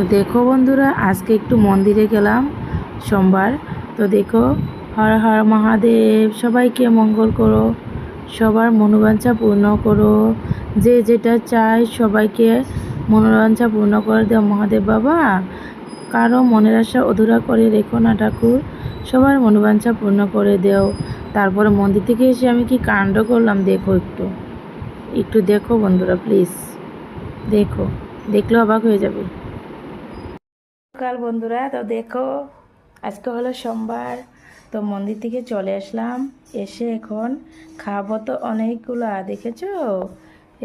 তো দেখো বন্ধুরা, আজকে একটু মন্দিরে গেলাম সোমবার। তো দেখো, হর হর মহাদেব, সবাইকে মঙ্গল করো, সবার মনোবাঞ্ছা পূর্ণ করো। যে যেটা চায় সবাইকে মনোবাঞ্ছা পূর্ণ করে দেও মহাদেব বাবা। কারও মনের আশা অধুরা করে রেখো না ঠাকুর, সবার মনোবাঞ্ছা পূর্ণ করে দেও। তারপরে মন্দির থেকে এসে আমি কি কাণ্ড করলাম দেখো একটু। একটু দেখো বন্ধুরা প্লিজ দেখো, দেখলে অবাক হয়ে যাবে। সকাল বন্ধুরা। তো দেখো, আজকে হলো সোমবার। তো মন্দির থেকে চলে আসলাম। এসে এখন খাব তো অনেকগুলা, দেখেছ?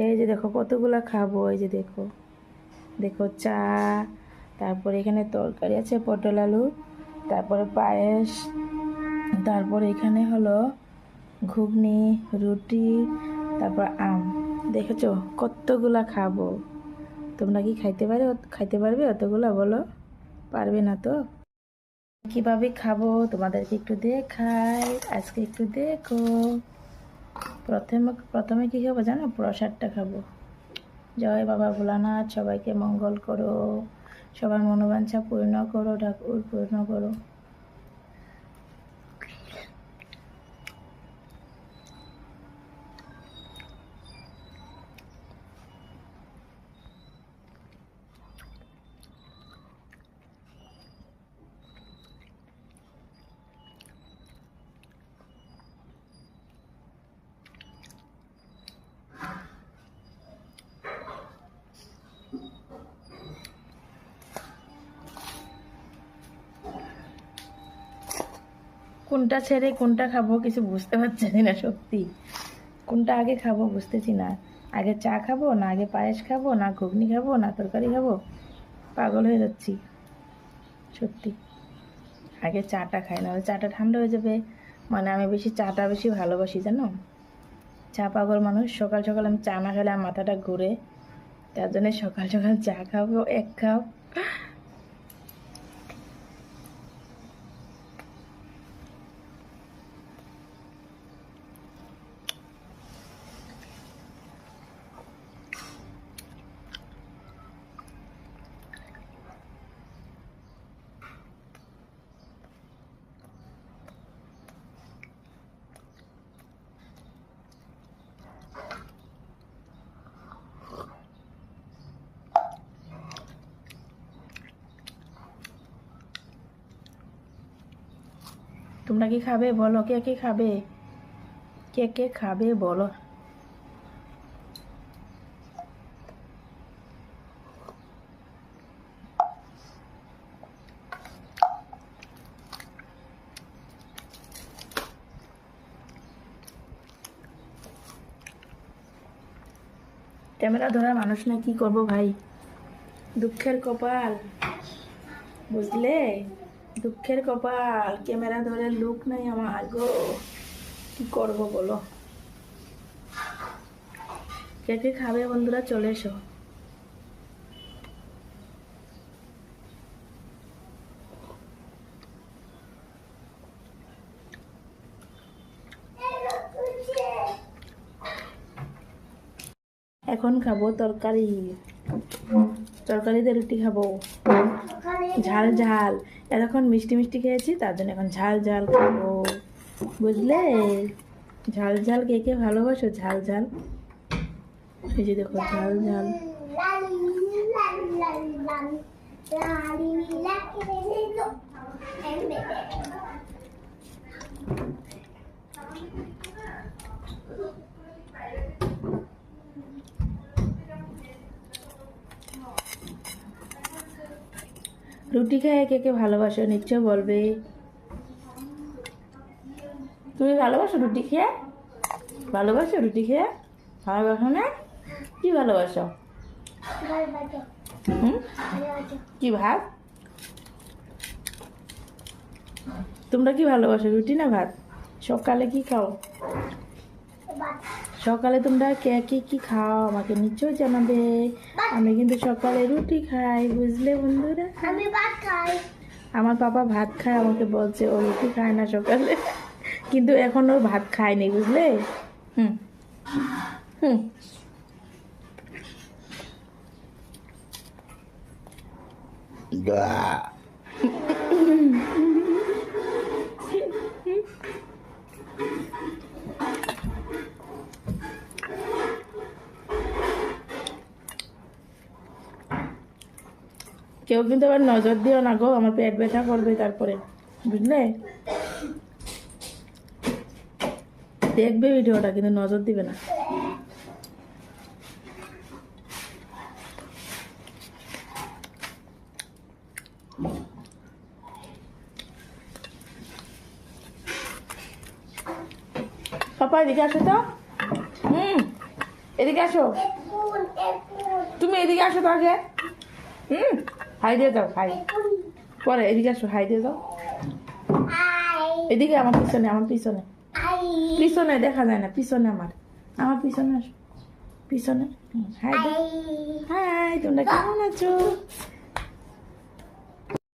এই যে দেখো কতগুলা খাব, এই যে দেখো। দেখো চা, তারপরে এখানে তরকারি আছে, পটল আলু, তারপরে পায়েস, তারপরে এখানে হলো ঘুগনি, রুটি, তারপর আম। দেখেছ? কতগুলা খাব। তোমরা কি খাইতে পারবে খাইতে পারবে? অতগুলো বলো। পারবে না তো? কীভাবে খাব? তোমাদেরকে একটু দেখাই। আজকে একটু দেখো। প্রথমে প্রথমে কী খাব জানো? প্রসাদটা খাব। জয় বাবা ভোলানাথ, সবাইকে মঙ্গল করো। সবার মনোবাঞ্ছা পূর্ণ করো, ঠাকুর পূর্ণ করো। কোনটা ছেড়ে কোনটা খাব কিছু বুঝতে পারছি না সত্যি। কোনটা আগে খাব বুঝতেছি না। আগে চা খাব, না আগে পায়েস খাব, না ঘুগনি খাব, না তরকারি খাব, পাগল হয়ে যাচ্ছি। সত্যি। আগে চাটা খাই না চাটা ঠান্ডা হয়ে যাবে। মানে আমি বেশি চাটা বেশি ভালোবাসি, জানো? চা পাগল মানুষ, সকাল সকাল আমি চা না খেলে মাথাটা ঘুরে। তার জন্য সকাল সকাল চা খাব, এক কাপ। তোমরা কি খাবে? বলো, কে কে খাবে? কে কে খাবে, বলো। ক্যামেরা ধরা মানুষ না কি করব ভাই? দুঃখের কপাল, বুঝলে? দুঃখের কপাল ক্যামেরা ধরে লুক নাই আমার গো কি করব বলো? কে কে খাবে বন্ধুরা, চলে এসো। এখন খাব তরকারি। তরকারিতে রুটি খাব। ঝাল ঝাল। এতক্ষণ মিষ্টি মিষ্টি খেয়েছি, তার জন্য এখন ঝাল ঝাল খাব। বুঝলে? ঝাল ঝাল কে কে ভালোবাসো? ঝাল ঝাল। এই যে দেখো, ঝাল ঝাল। রুটি খেয়ে, কে কে ভালোবাসো? নিশ্চয় বলবে। তুমি ভালোবাসো রুটি খেয়ে? ভালোবাসো রুটি খেয়ে? ভালোবাসো না? কি ভালোবাসো? কি ভাত? তোমরা কি ভালোবাসো, রুটি না ভাত? সকালে কি খাও? সকালে তোমরা কে কি কি খাও আমাকে নিশ্চয় জানাবে। আমি কিন্তু সকালে রুটি খাই বুঝলে বন্ধুরা? আমি ভাত খাই। আমার বাবা ভাত খায় আমাকে বলছে ও রুটি খায় না সকালে। কিন্তু এখন ওর ভাত খায়নি বুঝলে? হুম। হুম। Gah. কেউ কিন্তু আবার নজর দিও না গো, আমার পেট ব্যথা করবে তারপরে, বুঝলে? দেখবে ভিডিওটা, কিন্তু নজর দিবে না। পাপা, এদিকে আসো তো। হুম, এদিকে আসো। তুমি এদিকে আসো তো আগে। হুম। হাই দিয়ে দাও, হাই। পরে, এদিকে আসো, হাই দিয়ে দাও। এদিকে, আমার পিছনে আমার পিছনে। পিছনে দেখা যায় না, পিছনে আমার। আমার পিছনে আসো। পিছনে। হাই দাও হাই, তোমরা কেমন আছো?